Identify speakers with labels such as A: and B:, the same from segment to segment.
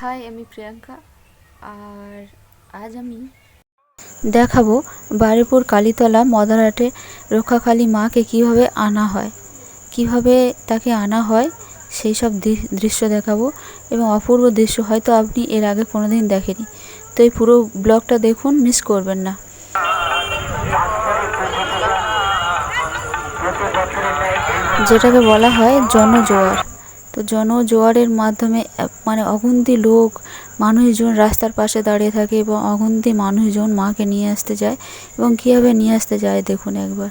A: High আমি প্রিয়াঙ্কা। আর আজ আমি দেখাবো বারুইপুর কালীতলা মদারহাটে রক্ষাকালী মাকে কীভাবে আনা হয়, কীভাবে তাকে আনা হয় সেই সব দৃশ্য দেখাবো এবং অপূর্ব দৃশ্য হয়তো আপনি এর আগে কোনোদিন দেখেনি। তো এই পুরো ব্লগটা দেখুন, মিস করবেন না। যেটাকে বলা হয় জনজোয়ার। তো জনজোয়ারের মাধ্যমে মানে অগুন্তি লোক, মানুষজন রাস্তার পাশে দাঁড়িয়ে থাকে এবং অগুন্তি মানুষজন মাকে নিয়ে আসতে যায় এবং কীভাবে নিয়ে আসতে যায় দেখুন একবার।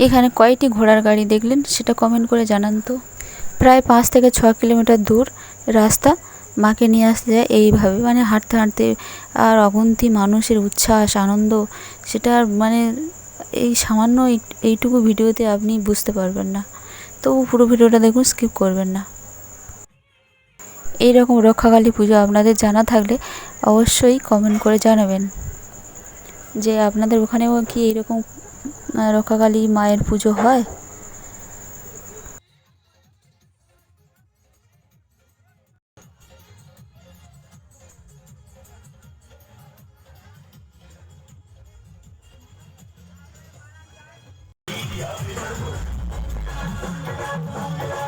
A: এখানে কয়টি ঘোড়ার গাড়ি দেখলেন সেটা কমেন্ট করে জানান তো। প্রায় পাঁচ থেকে ছ কিলোমিটার দূর রাস্তা মাকে নিয়ে আসতে যায় এইভাবে। মানে হাঁটতে হাঁটতে আর অগুন্তি মানুষের উচ্ছ্বাস, আনন্দ সেটা মানে এই সামান্য এই- এইটুকু ভিডিওতে আপনি বুঝতে পারবেন না। তো পুরো ভিডিওটা দেখুন স্কিপ করবেন না। এই রকম রক্ষাকালী পুজো আপনাদের জানা থাকলে অবশ্যই কমেন্ট করে জানাবেন। যে আপনাদের ওখানেও কি এইরকম রক্ষাকালী মায়ের পুজো হয়?
B: লঙ্ঘিত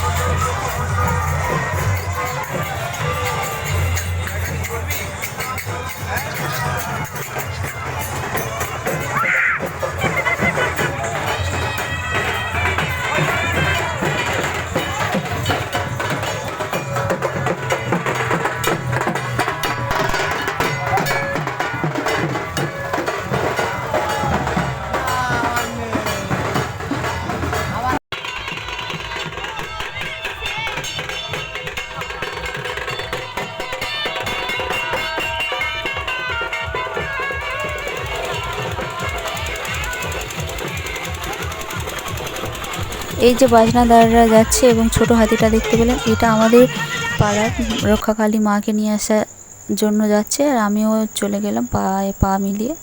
B: フフフフ。এই যে বাজনা বাজনাদাররা যাচ্ছে এবং ছোট হাতিটা দেখতে পেলেন, এটা আমাদের
A: পাড়ার রক্ষাকালী মাকে নিয়ে আসার জন্য যাচ্ছে আর আমিও চলে গেলাম পায়ে পা মিলিয়ে।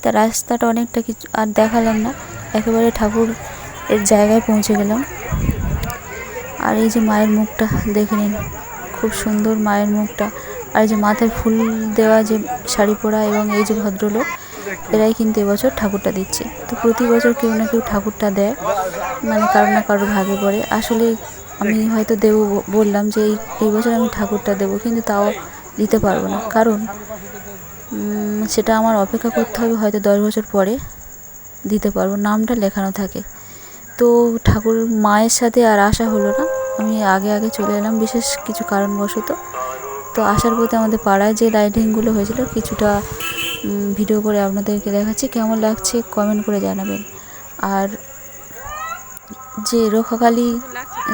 A: তা রাস্তাটা অনেকটা কিছু আর দেখালাম না, একেবারে ঠাকুর এর জায়গায় পৌঁছে গেলাম। আর এই যে মায়ের মুখটা দেখে নিন, খুব সুন্দর মায়ের মুখটা। আর এই যে মাথায় ফুল দেওয়া যে শাড়ি পরা এবং এই যে ভদ্রলোক, এরাই কিন্তু এবছর ঠাকুরটা দিচ্ছে। তো প্রতি বছর কেউ না কেউ ঠাকুরটা দেয়। মানে কারও না কারও ভাগে পড়ে। আসলে আমি হয়তো দেবো বললাম যে এই এই বছর আমি ঠাকুরটা দেবো, কিন্তু তাও দিতে পারব না। কারণ সেটা আমার অপেক্ষা করতে হবে হয়তো দশ বছর পরে দিতে পারব, নামটা লেখানো থাকে। তো ঠাকুর মায়ের সাথে আর আসা হলো না। আমি আগে আগে চলে এলাম বিশেষ কিছু কারণবশত। তো আসার পথে আমাদের পাড়ায় যে লাইটিংগুলো হয়েছিল, কিছুটা ভিডিও করে আপনাদেরকে দেখাচ্ছি। কেমন লাগছে কমেন্ট করে জানাবেন। আর যে রক্ষাকালী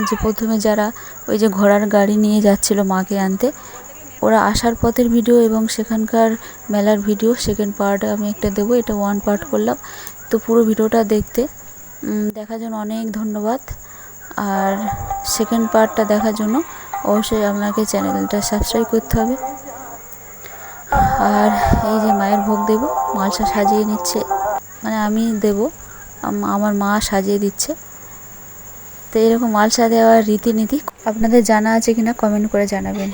A: যে প্রথমে যারা ওই যে ঘোড়ার গাড়ি নিয়ে যাচ্ছিল মাকে আনতে, ওরা আসার পথের ভিডিও এবং সেখানকার মেলার ভিডিও সেকেন্ড পার্ট আমি একটা দেবো, এটা ওয়ান পার্ট করলাম। তো পুরো ভিডিওটা দেখতে। দেখার জন্য অনেক ধন্যবাদ। আর সেকেন্ড পার্টটা দেখার জন্য অবশ্যই আপনাকে চ্যানেলটা সাবস্ক্রাইব করতে হবে। আর এই যে মায়ের ভোগ দেব, মালসা সাজিয়ে নিচ্ছে। মানে আমি দেব আমার মা সাজিয়ে দিচ্ছে। এরকম আলসা দেওয়ার রীতিনীতি আপনাদের জানা আছে কিনা কমেন্ট করে জানাবেন।